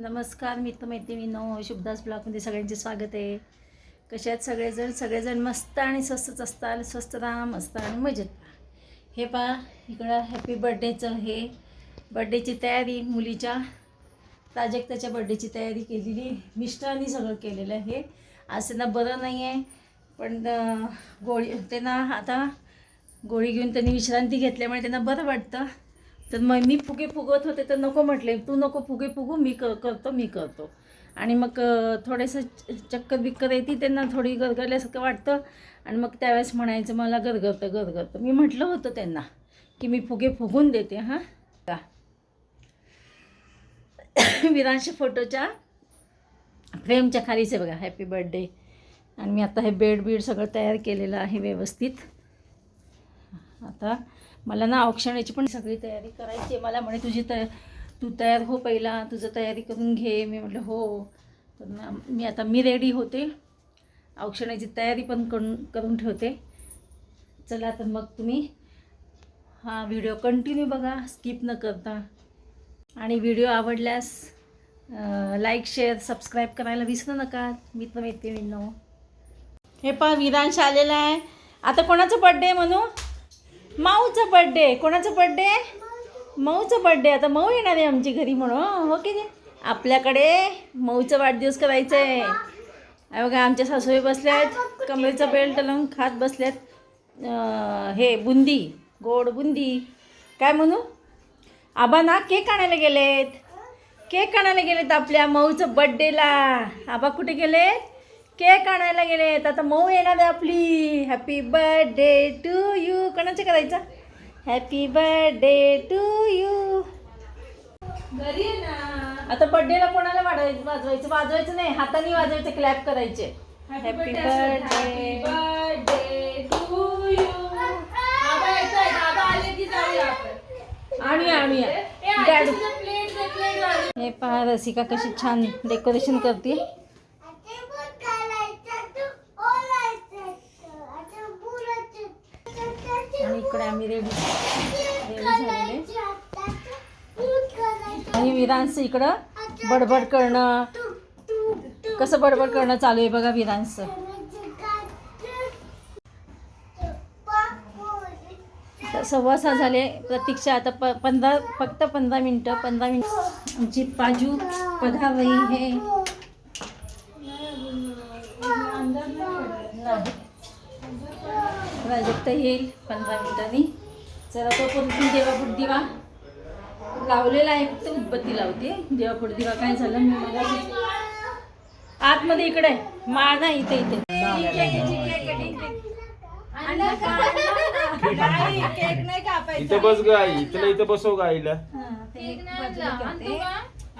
नमस्कार मित्र मैत्रिणींनो शुभदास ब्लॉगमध्ये सगळ्यांचे स्वागत आहे. कसे आहेत सगळेजण? सगळेजण मस्त आणि स्वस्तच असतात. स्वस्त राहा मस्त आणि मजेत हे पहा इकडं हॅपी बर्थडेचं हे बर्थडेची तयारी मुलीच्या प्राजक्ताच्या बर्थडेची तयारी केलेली. मिस्टरांनी सगळं केलेलं आहे. आज त्यांना बरं नाही आहे पण गोळी त्यांना आता गोळी घेऊन त्यांनी विश्रांती घेतल्यामुळे त्यांना बरं वाटतं. तर मग मी फुगे फुगवत होते तर नको म्हटले तू नको फुगे फुगू मी क करतो मी करतो. आणि मग थोडंसं चक्कर बिक्कर येते त्यांना थोडी गरगरल्यासारखं वाटतं. आणि मग त्यावेळेस म्हणायचं मला गरगरतं गरगरतं. मी म्हटलं होतं त्यांना की मी फुगे फुगून देते हां. का विरांश फोटोच्या फ्रेमच्या खालीच आहे बघा हॅपी बर्थडे आणि मी आता हे बेड बीड सगळं तयार केलेलं आहे व्यवस्थित. आता मला ना औक्षणाची पण सगळी तयारी करायची आहे. मला म्हणे तुझी तया तू तयार हो पहिला तुझं तयारी करून घे. मी म्हटलं हो. तर ना मी आता मी रेडी होते. औक्षणाची तयारी पण करून करून ठेवते. चला तर मग तुम्ही हा व्हिडिओ कंटिन्यू बघा. स्किप न करता. आणि व्हिडिओ आवडल्यास लाईक शेअर सबस्क्राईब करायला विसरू नका. मित्र मैत्रिणींनो हे पण विरांश आलेला आहे. आता कोणाचा बड्डे म्हणू माऊचा बड्डे कोणाचा बड्डे मऊचा बड्डे आता मऊ येणार आहे आमची घरी म्हणून. हो, हो की नाही? आपल्याकडे मऊचा वाढदिवस करायचा आहे आहे बघा आमच्या सासूबाई बसल्या आहेत कमरेचा बेल्ट लावून खात बसल्यात. हे बुंदी. गोड बुंदी. काय म्हणू? आबा ना केक आणायला गेलेत. केक आणायला गेलेत आपल्या मऊचं बड्डेला आबा कुठे गेलेत? केक आणायला गेलेत आता मऊ येणार आहे आपली. हॅपी बर्थडे टू यू कोणाचं करायचं? हॅपी बर्थडे टू यू घरी आता बर्थडेला कोणाला वाजवायचं वाजवायचं? वाजवायचं नाही. हाताने वाजवायचं क्लॅप करायचे. Happy birthday birthday to you वाढव. हे पहा रसिका कशी छान डेकोरेशन करते आणि इकडे आम्ही रेडी. रेडी झालेले आणि विरांस इकडं बडबड करणं. कसं बडबड करणं चालू आहे बघा विरांसचं तर सव्वा सहा झाले प्रतीक्षा आता प पंधरा फक्त पंधरा मिनटं पंधरा मिनिट. आमची पाजू पधावई हे नाही. प्राजक्त येईल पंधरा मिनिटांनी चला तो पण देवापुढ दिवा लावलेला आहे फक्त उदबत्ती लावते देवापुढ दिवा काय झालं मी मला आतमध्ये इकडे आहे. माळ नाही इथे इथे. इथं बस ग आई तुला इथं बसव ग आईला हा?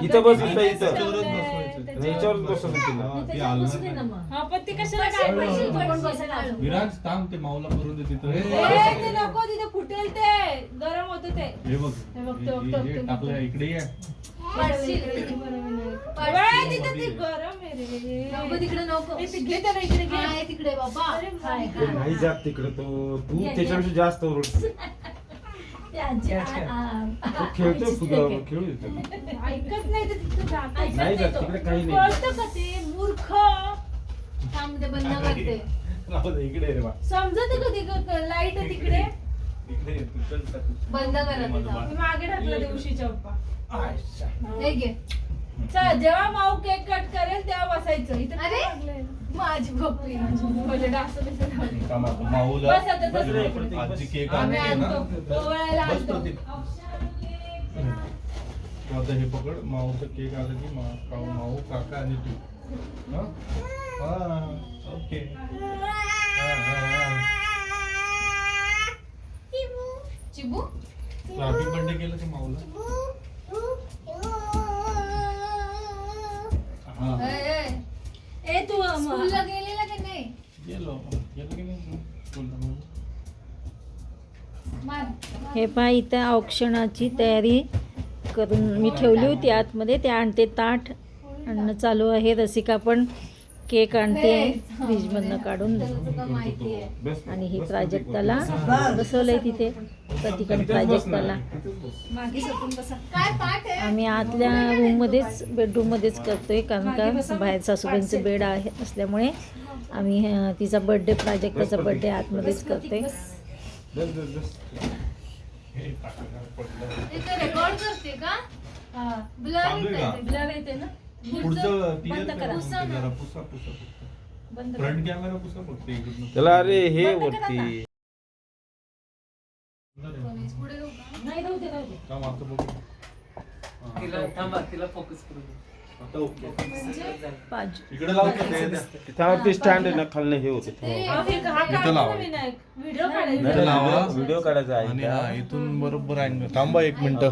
इथं बस इथं इथं हा, पण ती कशाला काय पैसे. विराज थांब ते माऊला करून दे तिथं. ते नको तिथे फुटेल ते. गरम होतं ते. हे बघ. हे बघ, ते बघ, हे- ते बघ, हे ते टाकलं इकडे ये. ए, तिथे ती गरम आहे रे. तिकडे नको. ए, तिकडे त्याला इकडे घे. हाय तिकडे बाबा. अरे हाय ते नाही जात तिकडे तो. तू त्याच्यापेक्षा जास्त ओरड खेळतो. खेळू देतो ऐकत नाही ते तिथं जात ऐकत नाही जात तो. तिकडे काही नाही. कळतं का ते? मूर्ख. थांब ते बंद करते. राहू दे, इकडे ये रे बा. समजत कधी लाइट तिकडे? इकडे ये, तू चल, चल. बंद करा ते. मी मागे टाकलं दिवशीच्या पप्पा. अच्छा. हे घे. चल जेव्हा माऊ केक कट करेल तेव्हा बसायचं इथं अरे? माझी भोपळी म्हणजे आता माऊला बस आता, बस. बस रे, प्रतीक, आजी केक आम्ही आणते ना आणतो. ओवाळायला बस आणतो. प्रतीक. तू आता हे पकड माऊचा केक आला की मा माऊ काका आणि तू हा? हा, ओके हा, हा, हा. चिबू तू हॅपी बर्थडे केलं की माऊला हा ए, ए, ए तू स्कूलला गेलेला की नाही? गेलो. गेलो की नाही हे पहा इथं औक्षणाची तयारी करून मी ठेवली होती आतमध्ये. ते आणते ताट. आणणं चालू आहे. रसिका पण केक आणते फ्रीजमधनं काढून आणि ही प्राजक्ताला बसवलंय तिथे. प्रतिकडे प्राजक्ताला. आम्ही आतल्या रूममध्येच बेडरूममध्येच करतोय कारण का बाहेर सासूबाईंचं बेड आहे असल्यामुळे आम्ही तिचा बर्थडे प्राजक्ताचा बर्थडे आतमध्येच करतोय. हे रेकॉर्ड करते का? हा ब्लर येते ना? पुढचं ती बंद येत करा. नाही पुसा फक्त ना. जरा पुसा पुसा फक्त बंद फ्रंट कॅमेरा पुसा फक्त इकडनं. त्याला अरे हे बंद करा वरती. पुढे जाऊ का? नाही राहू दे राहू दे. थांब, आता बघू. हा, तिला थांबा तिला फोकस करू दे. आता ओके. पाच. इकडे लावतो ते द्या. त्यावरती स्टँड आहे ना खालनं हे होते. ते अहो, हे हा इथं काढ लावा. ना विनायक. व्हिडिओ नाही, काढायचा लावा. व्हिडिओ काढायचा आणि आहे हा का? इथून बरोबर अँगल थांबा एक मिनिट.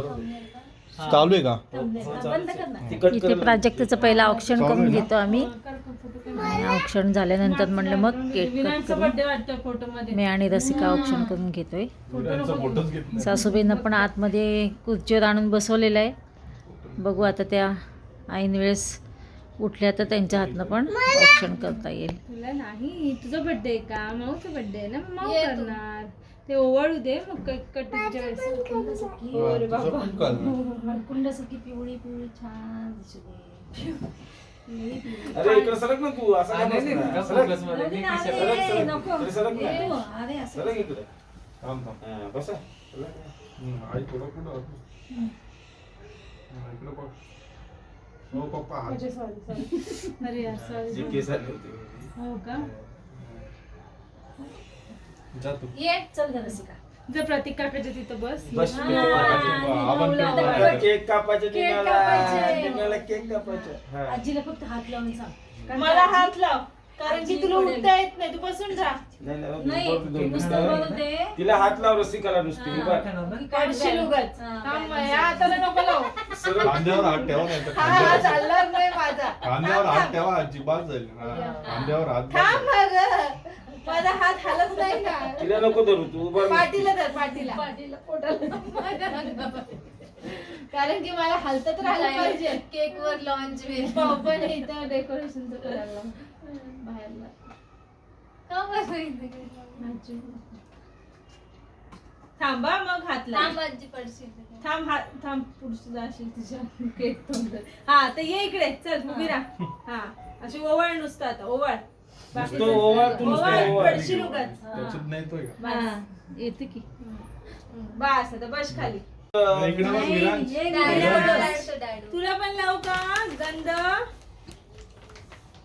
चालू आहे का? इथे प्राजक्ताचं पहिलं ऑप्शन चालू करून? घेतो आम्ही. ऑप्शन झाल्यानंतर म्हणलं मग केक कट करू मी आणि रसिका ऑप्शन करून घेतोय. सासूबाईंना पण आतमध्ये खुर्चीवर आणून बसवलेलं आहे. बघू आता त्या ऐन वेळेस उठल्या तर त्यांच्या हातनं पण ऑप्शन करता येईल. तुला नाही तुझा बर्थडे का? माऊचा बर्थडे आहे ना माऊ. करणार. ते ओवाळू दे मग कट कटिंगच्या वेळेस हो रे तुझं बाबा पण कळलं. कुंडासारखी पिवळी पिवळी छान दिसू दे. अरे इकडे सरक ना तू असं हा, नाही? नका सरक. मी अरे, सरक. नको. सरक अरे असं सरक इकडे थांब थांब हा, बसा आई थोडं. हा, इकडं बघ. हो पप्पा. अरे यार सॉरी हो का ये चल जर प्रतीक काकाच्या तिथं बस हा, आपण केक कापायचे केक निघाला कापायचे. निघाला केक कापायचा हा. आजीला फक्त हात लावून सांग कारण मला हात लाव कारण की तुला. उठता येत नाही तू बसून जा नाही, नाही, नाही बघ, तिला हात लाव रसिकाला नुसती हा. उभा. खाणार ना? की काय पडशील balance. उगाच. हा, थांब, balance. या हाताला नको लावू सरळ खांद्यावर हात ठेवा नाही तर हा हा चालणार नाही माझा खांद्यावर थांब, हात. ठेवा अजिबात जाईल हा, खांद्यावर हात थांब. माझा हात हलत नाही ना. तिला नको धरू तू उभा राहा. पाठीला धर पाठीला. पाठीला पोटाला. कारण की मला हलतत राहिलं पाहिजे. केक वर लॉन्च वेल. पण इथं डेकोरेशनचं करायला बाहेरला. का इथे? थांबा मग हात लाव थांब आजी पडशील तिथे. थांब हात थांब पुढचं जाशील तुझ्या केक तोंडात. हा तर ये इकडे. चल उभी राहा. हा. अशी ओवाळ नुसतं आता ओवाळ. नुसतं ओवाळ, तू नुसतं. पडशील उगाच त्याच्यात नाही तो का? हा, येते की बस आता बस खाली इकडे बघ विरांश. तुला पण लावू का गंध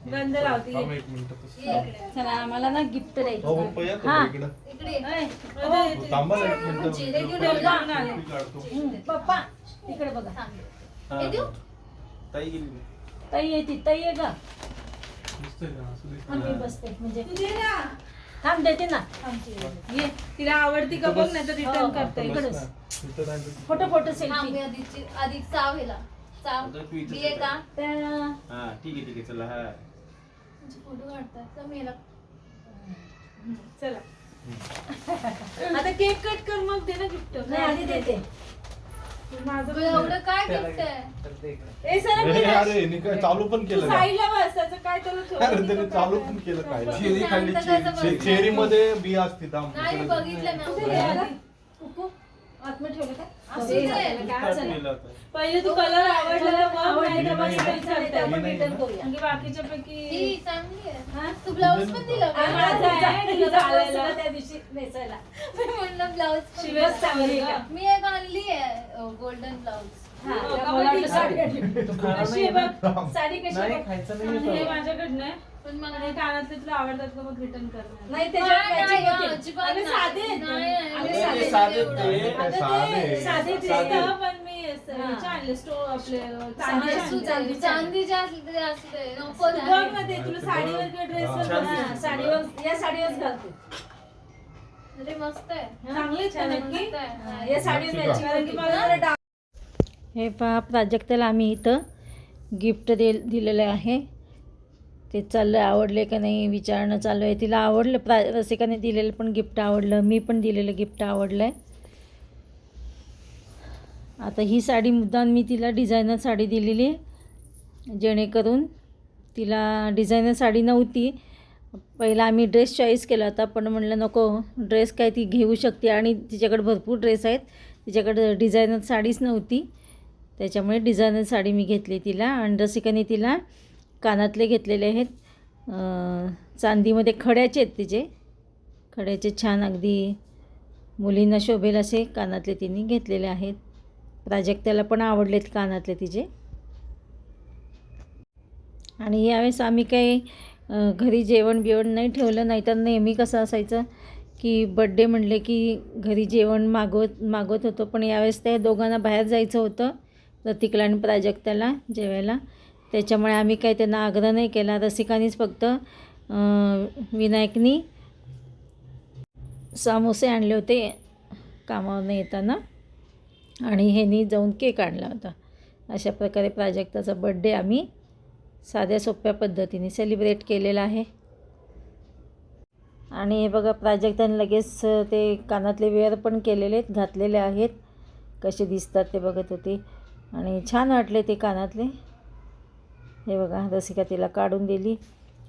गंध लावते थांब ये. एक मिनिट तसं. ये इकडे. चला आम्हाला ना गिफ्ट हो द्यायचं पप्पा या हा. तुम्ही इकडं इकडे ये. ऐ, अरे, थांबा ना एक मिनिट चिरे घेऊन पप्पा ये जा. सेल्फी काढतो हम्म, पप्पा तिकडे बघा. हा. ताई गेली. ताई येते ताई ये ग बसते म्हणजे तू दे ना. थांब देते ना. ये. तिला आवडती का बघ नाही तर रिटर्न हो. करता. इकडंच. फोटो फोटो सेल्फी आधीची आधी चाव ह्याला चाव. आता तू इथंच ये का हा ठीक आहे ठीक आहे. चला हा. तुमचे फोटो काढतात तर मी ह्याला चला. आता केक कट कर मग दे ना गिफ्ट नाही आधी देते. माझं तुला एवढं काय गिफ्ट आहे तर ते इकडे. ए सर अरे अरे हिने काय चालू पण केलं का? साईडला बस त्याचं काय अरे त्याने चालू पण केलं काय चेरी खाल्ली? चेरीमध्ये बिया असते. नाही इकडे. बघितलं कुठे ना गेला? कुकू आतमध्ये ठेवलं का असू दे. दे. काय झालं? नेला होता. पहिले तू कलर आवडला तर नाही तर मग म्हणजे बाकीच्या पैकी चांगली आहे हा? तू ब्लाऊज पण दिला का? हा, माझा आहे, तुला तुझा आवडलं आलेला. त्या दिवशी नेसायला मी म्हणलं ब्लाऊज शिवच चांगली आहे का? मी एक आणली आहे गोल्डन ब्लाऊज हा, हो, त्या का मला वाटलं बघ, साडी कशी आहे नाही बघ ना? साडी कशी नाही आहे बघ? खायचं आणि हे नाही माझ्याकडनं आहे पण मला आणि कानातले तुला आवडतात का मग रिटर्न करणार नाही नाही, त्याच्यावर नाही, matching नाही, होते. अजिबात अरे नाही. साधे आहेत. नाही, नाही, अरे नाही, साधे- नाही, साधे एवढं. ते. आता साधे. ते साधे ते साधे. असतं, पण मी असं हा. ह्याचे आणले स्टो आपले चांदी चांदीचे असू आणले. दे, चांदीचे. चांदीचे असले तरी असू दे नको तू नाही. बघ ना ते तुला साडीवर किंवा ड्रेसवर हा. हा, साडीवर या साडीवर घालते अरे मस्त आहे चांगली आहे का नक्की मस्त आहे. हा, या साडीवर ठीक आहे. matching कारण की होते. मला जरा डार्क हे पहा प्राजक्ताला आम्ही इथं गिफ्ट दे दिलेलं आहे ते चाललं आवडले का नाही विचारणं चालू आहे. तिला आवडलं प्रा रसिकाने दिलेलं पण गिफ्ट आवडलं मी पण दिलेलं गिफ्ट आवडलं आहे आता ही साडी मुद्दाम मी तिला डिझायनर साडी दिलेली आहे. जेणेकरून तिला डिझायनर साडी नव्हती. पहिला आम्ही ड्रेस चॉईस केला होता पण म्हणलं नको ड्रेस काय ती घेऊ शकते. आणि तिच्याकडे भरपूर ड्रेस आहेत. तिच्याकडे डिझायनर साडीच नव्हती. त्याच्यामुळे डिझायनर साडी मी घेतली तिला आणि रसिकाने तिला कानातले घेतलेले आहेत. चांदीमध्ये खड्याचे आहेत तिचे. खड्याचे छान अगदी मुलींना शोभेल असे कानातले तिने घेतलेले आहेत. प्राजक्ताला पण आवडलेत कानातले तिचे. आणि यावेळेस आम्ही काही घरी जेवण बिवण नाही ठेवलं नाही तर नेहमी कसं असायचं की बड्डे म्हणले की घरी जेवण मागवत मागवत होतो. पण यावेळेस त्या दोघांना बाहेर जायचं होतं प्रतीकला आणि प्राजक्ताला जेवायला. त्याच्यामुळे आम्ही काही त्यांना आग्रह नाही केला. रसिकांनीच फक्त विनायकनी सामोसे आणले होते कामावरनं येताना. आणि ह्यांनी जाऊन केक आणला होता. अशा प्रकारे प्राजक्ताचा बड्डे आम्ही साध्या सोप्या पद्धतीने सेलिब्रेट केलेला आहे. आणि हे बघा प्राजक्ताने लगेच ते कानातले वेअर पण केलेले आहेत घातलेले आहेत. कसे दिसतात ते बघत होते. आणि छान वाटले ते कानातले. हे बघा रसिका तिला काढून दिली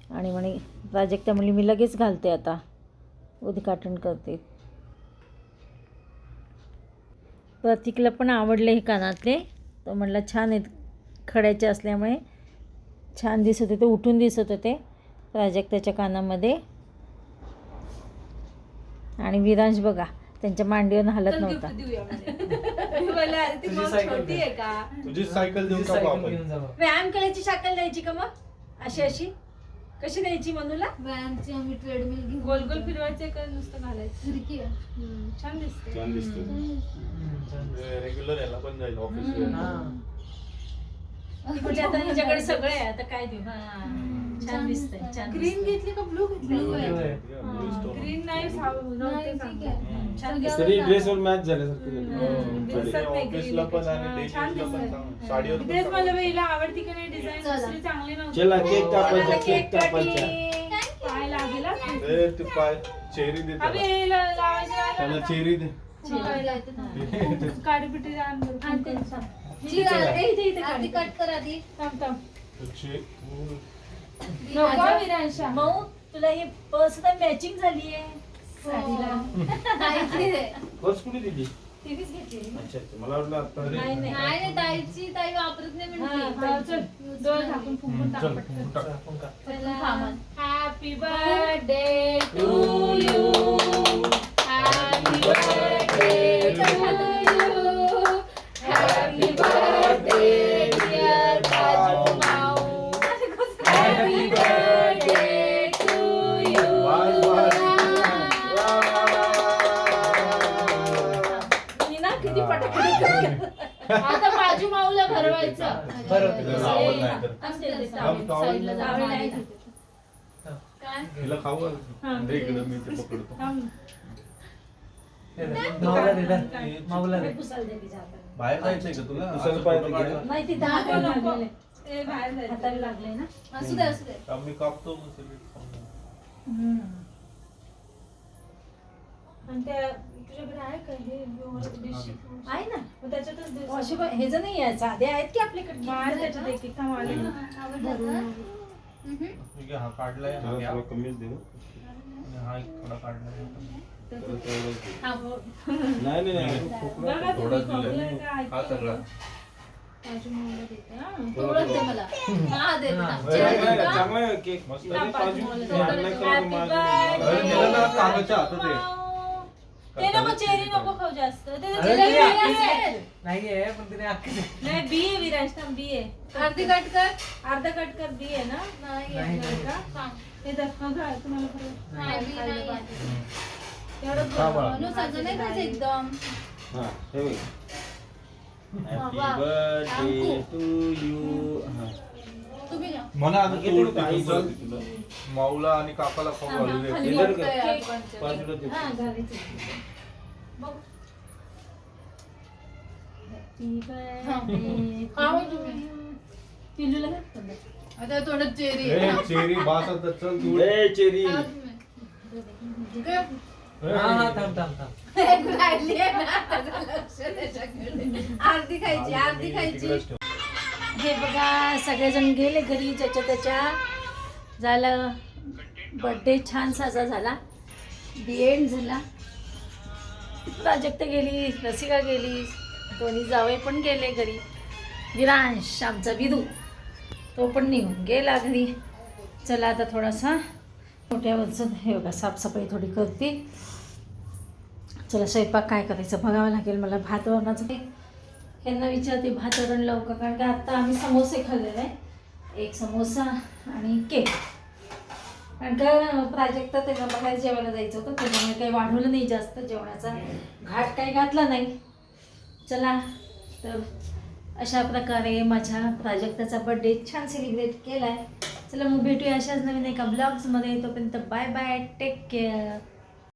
आणि म्हणे प्राजक्ता म्हणली मी लगेच घालते आता. उद्घाटन करते. प्रतीकला पण आवडले हे कानातले. तो म्हणला छान आहेत खड्याचे असल्यामुळे छान दिसत होते उठून दिसत होते प्राजक्ताच्या कानामध्ये. आणि विरांश बघा त्यांच्या मांडीवर हलत नव्हता. अरे ती तुझी मग सायकल छोटी आहे का? तुझी सायकल देऊन तुझी टाकू सायकल आपण. घेऊन जावा व्यायाम करायची शाकल द्यायची का मग? अशी अशी? कशी द्यायची मनूला? व्यायामची आम्ही ट्रेडमिल घेऊन गोल गोल फिरवायचे का नुसतं घालायचं? खिडकी आहे. हम्म, छान दिसते. छान दिसतो. हम्म. रेग्युलर याला पण जाईल ऑफिस हा. म्हणजे आता हिच्याकडे सगळं आहे आता काय देऊ हा छान दिसतंय छान ग्रीन घेतली का ब्लू घेतली Blue आहे. ग्रीन नाही साव- नाही, नव्हते ठीक चांगले. आहे. छान सगळ्यावर तरी घाल. ड्रेसवर मॅच झाल्यासारखं हम्म. झालं. दिसत नाही ऑफिसला green पण आहे. आणि छान डेलीला पण दिसतंय. चांगलं. साडीवर पण तेच चांगलं. मला हिला आवडती का नाही डिझाईन चला. दुसरी चांगली नव्हती चला केक कापायचा मला केक केक कापायचा कटिंग. पाय लागेल हा. ए, ते पाय चेरी दे अबे त्याला. हिला लावायची नाही त्याला का? चेरी दे आण बरं. आणि ते इथे- इथे आधी काढ. कट कर आधी. थांब थांब. तो चे- पूर्ण. नको विरांशा. मऊ तुला ही पर्स तर मॅचिंग झाली आहे साडीला ताईची आहे. पर्स कुठे दिली? तिनेच घेतली अच्छा अच्छा. मला वाटलं आता नाही नाही. नाही नाही ताईची ताई वापरत नाही म्हणते. हा, चल. डोळे झाकून फुंकून हम्म, टाक चल पटकन. फुंकून टाक. आपण का? पहिला सामान. Happy birthday to you happy birthday to हिला खाऊ घाल. दे इकडं मी ते पकडतो. हे. दे पुसायला दे तिच्या हाताला. बाहेर जायचंय का तुला? दुसरं असं पाहिजे फोटो घ्या. काढला? नाही ती दहा नको. लागलेलं. हाताला लागलंय ना? असू दे असू दे. हा, मी कापतो मग सगळे. खाऊन. आणि त्या तुझ्याकडे आहे का हे? डिश आहे ना. मग त्याच्यातच दे. अशी पण- हे जर नाही आहे साधे आहेत की आपल्याकडे? मार त्याच्यात एक एक. थांब आले. आवडलं का? हम्म. ठीक आहे, हा काढलाय. हा जरा घ्या. थोडं कमीच देऊ. आणि हा एक थोडा काढलाय. एवढंच देऊ. हा. नाही नाही नाही बघा तुम्ही. का? सगळा. काजू देते, हा. दे मला. हा. दे चांगला आहे काजू. ते नको चेरी नको खाऊ जास्त ते तर ते आहे. नाहीये पण तिने अख्खी नाही बी आहे विराज थांब बी आहे अर्धी कट कर अर्धा कट कर बी आहे ना नाही नाही, नाही का? तुम्हाला परत नाही, खायला नाही. पाहिजे. तेवढं खा बघ. बाळा. म्हणून सगळं नाही खायचं एकदम हा, हे बघ. वा. birthday to you. हा. म्हणा आता तू उडते. माऊला आणि काकाला खाऊ हा, घालू दे. हा. आता थोडं चेरी ए, चेरी बास आता चल तू. ए, चेरी? ए, हा हा थांब थांब थांब. अर्धी खायची अर्धी खायची तिकडेच ठेव. हे बघा सगळेजण गेले घरी ज्याच्या त्याच्या झालं. बड्डे छान साजरा झाला. दी एंड झाला. प्राजक्त गेली रसिका गेली दोन्ही जावे पण गेले घरी. विरांश आमचा विदू तो पण निघून गेला घरी. चला आता थोडासा मोठ्यावरचं हे बघा साफसफाई थोडी करते. चला स्वयंपाक काय करायचं बघावं लागेल मला भात वरणाचं ह्यांना विचारते भात वरण लावू का? कारण की आत्ता आम्ही समोसे खाल्लेले. आहे एक समोसा आणि केक. कारण का प्राजक्ता त्याला बाहेर जेवायला जायचं होतं त्याच्यामुळे काही वाढवलं नाही जास्त जेवणाचा. घाट काही घातला नाही. चला तर अशा प्रकारे माझ्या प्राजक्ताचा बड्डे छान सेलिब्रेट केला आहे चला मग भेटूया अशाच नवीन एका ब्लॉग्समध्ये तोपर्यंत बाय बाय टेक केअर